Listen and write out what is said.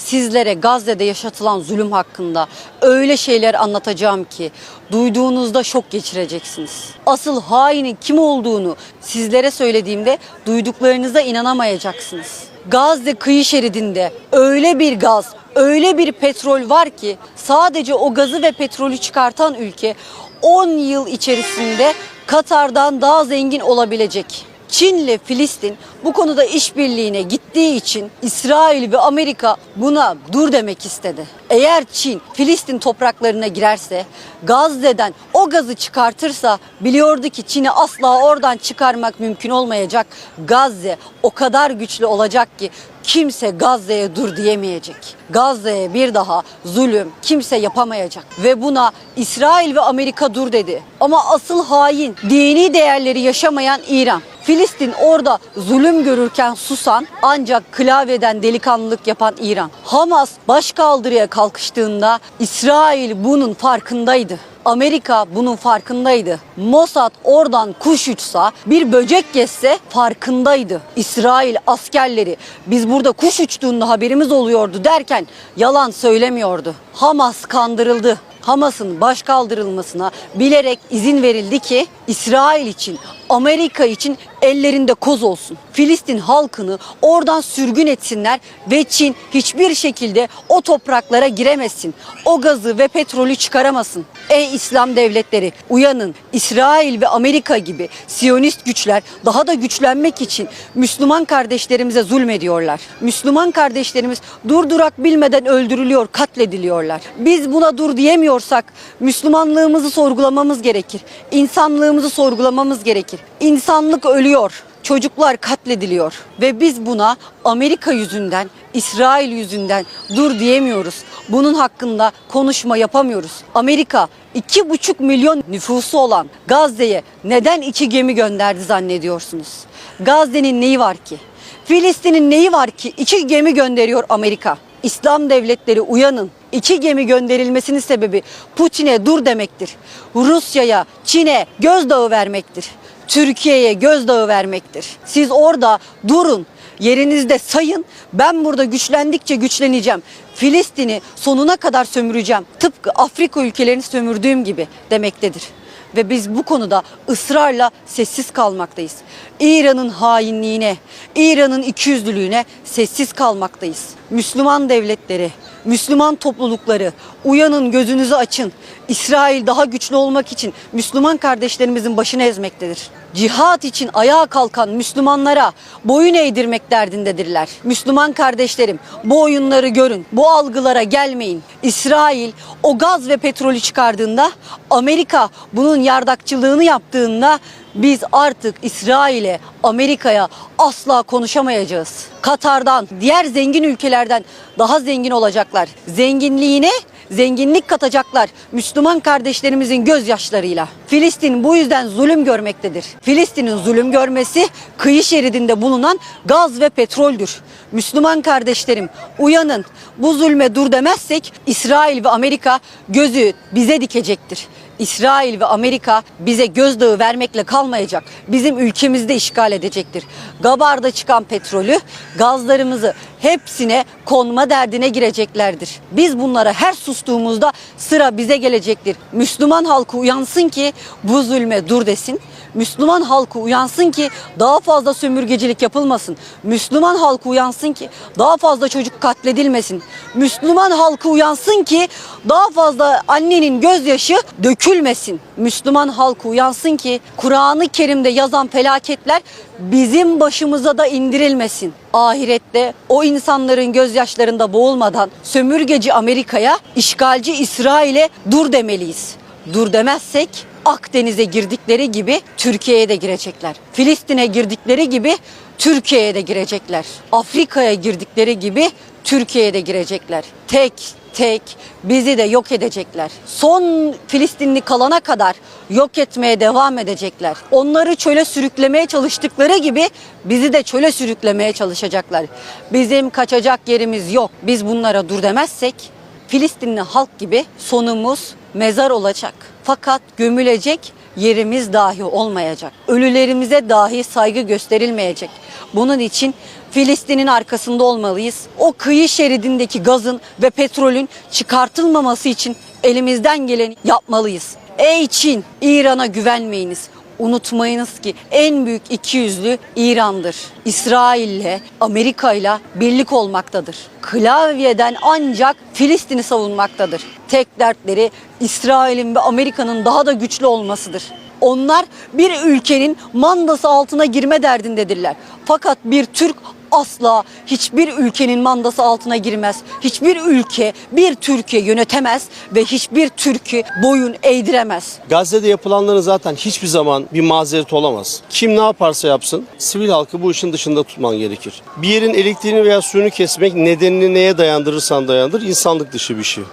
sizlere Gazze'de yaşatılan zulüm hakkında öyle şeyler anlatacağım ki duyduğunuzda şok geçireceksiniz. Asıl hainin kim olduğunu sizlere söylediğimde duyduklarınıza inanamayacaksınız. Gazze kıyı şeridinde öyle bir gaz, öyle bir petrol var ki sadece o gazı ve petrolü çıkartan ülke 10 yıl içerisinde Katar'dan daha zengin olabilecek. Çin ile Filistin bu konuda işbirliğine gittiği için İsrail ve Amerika buna dur demek istedi. Eğer Çin Filistin topraklarına girerse Gazze'den o gazı çıkartırsa biliyordu ki Çin'i asla oradan çıkarmak mümkün olmayacak. Gazze o kadar güçlü olacak ki kimse Gazze'ye dur diyemeyecek. Gazze'ye bir daha zulüm kimse yapamayacak ve buna İsrail ve Amerika dur dedi. Ama asıl hain dini değerleri yaşamayan İran. Filistin orada zulüm görürken susan ancak klavyeden delikanlılık yapan İran. Hamas başkaldırıya kalkıştığında İsrail bunun farkındaydı. Amerika bunun farkındaydı. Mossad oradan kuş uçsa, bir böcek geçse farkındaydı. İsrail askerleri biz burada kuş uçtuğunda haberimiz oluyordu derken yalan söylemiyordu. Hamas kandırıldı. Hamas'ın baş kaldırılmasına bilerek izin verildi ki İsrail için, Amerika için ellerinde koz olsun. Filistin halkını oradan sürgün etsinler ve Çin hiçbir şekilde o topraklara giremesin. O gazı ve petrolü çıkaramasın. Ey İslam devletleri uyanın. İsrail ve Amerika gibi Siyonist güçler daha da güçlenmek için Müslüman kardeşlerimize zulmediyorlar. Müslüman kardeşlerimiz durdurak bilmeden öldürülüyor, katlediliyorlar. Biz buna dur diyemiyorsak Müslümanlığımızı sorgulamamız gerekir. İnsanlığımızı sorgulamamız gerekir. İnsanlık ölüyor. Çocuklar katlediliyor ve biz buna Amerika yüzünden, İsrail yüzünden dur diyemiyoruz. Bunun hakkında konuşma yapamıyoruz. Amerika 2,5 milyon nüfusu olan Gazze'ye neden iki gemi gönderdi zannediyorsunuz? Gazze'nin neyi var ki? Filistin'in neyi var ki iki gemi gönderiyor Amerika? İslam devletleri uyanın. İki gemi gönderilmesinin sebebi Putin'e dur demektir. Rusya'ya, Çin'e gözdağı vermektir. Türkiye'ye gözdağı vermektir. Siz orada durun. Yerinizde sayın. Ben burada güçlendikçe güçleneceğim. Filistin'i sonuna kadar sömüreceğim. Tıpkı Afrika ülkelerini sömürdüğüm gibi demektedir. Ve biz bu konuda ısrarla sessiz kalmaktayız. İran'ın hainliğine, İran'ın ikiyüzlülüğüne sessiz kalmaktayız. Müslüman devletleri, Müslüman toplulukları uyanın gözünüzü açın. İsrail daha güçlü olmak için Müslüman kardeşlerimizin başını ezmektedir. Cihat için ayağa kalkan Müslümanlara boyun eğdirmek derdindedirler. Müslüman kardeşlerim bu oyunları görün. Bu algılara gelmeyin. İsrail o gaz ve petrolü çıkardığında Amerika bunun yardakçılığını yaptığında biz artık İsrail'e, Amerika'ya asla konuşamayacağız. Katar'dan, diğer zengin ülkelerden daha zengin olacaklar. Zenginliğine zenginlik katacaklar Müslüman kardeşlerimizin gözyaşlarıyla. Filistin bu yüzden zulüm görmektedir. Filistin'in zulüm görmesi kıyı şeridinde bulunan gaz ve petroldür. Müslüman kardeşlerim uyanın. Bu zulme dur demezsek İsrail ve Amerika gözü bize dikecektir. İsrail ve Amerika bize gözdağı vermekle kalmayacak. Bizim ülkemizde işgal edecektir. Gabar'da çıkan petrolü, gazlarımızı hepsine konma derdine gireceklerdir. Biz bunlara her sustuğumuzda sıra bize gelecektir. Müslüman halkı uyansın ki bu zulme dur desin. Müslüman halkı uyansın ki daha fazla sömürgecilik yapılmasın. Müslüman halkı uyansın ki daha fazla çocuk katledilmesin. Müslüman halkı uyansın ki daha fazla annenin gözyaşı dökülmesin. Müslüman halkı uyansın ki Kur'an-ı Kerim'de yazan felaketler bizim başımıza da indirilmesin. Ahirette o insanların gözyaşlarında boğulmadan sömürgeci Amerika'ya, işgalci İsrail'e dur demeliyiz. Dur demezsek Akdeniz'e girdikleri gibi Türkiye'ye de girecekler. Filistin'e girdikleri gibi Türkiye'ye de girecekler. Afrika'ya girdikleri gibi Türkiye'ye de girecekler. Tek tek bizi de yok edecekler. Son Filistinli kalana kadar yok etmeye devam edecekler. Onları çöle sürüklemeye çalıştıkları gibi bizi de çöle sürüklemeye çalışacaklar. Bizim kaçacak yerimiz yok. Biz bunlara dur demezsek Filistinli halk gibi sonumuz mezar olacak. Fakat gömülecek yerimiz dahi olmayacak. Ölülerimize dahi saygı gösterilmeyecek. Bunun için Filistin'in arkasında olmalıyız. O kıyı şeridindeki gazın ve petrolün çıkartılmaması için elimizden geleni yapmalıyız. Ey Çin, İran'a güvenmeyiniz. Unutmayınız ki en büyük ikiyüzlü İran'dır. İsrail'le, Amerika'yla birlik olmaktadır. Klavyeden ancak Filistin'i savunmaktadır. Tek dertleri İsrail'in ve Amerika'nın daha da güçlü olmasıdır. Onlar bir ülkenin mandası altına girme derdindedirler. Fakat bir Türk asla hiçbir ülkenin mandası altına girmez. Hiçbir ülke bir Türkiye yönetemez ve hiçbir Türk'ü boyun eğdiremez. Gazze'de yapılanların zaten hiçbir zaman bir mazeret olamaz. Kim ne yaparsa yapsın sivil halkı bu işin dışında tutman gerekir. Bir yerin elektriğini veya suyunu kesmek nedenini neye dayandırırsan dayandır insanlık dışı bir şey.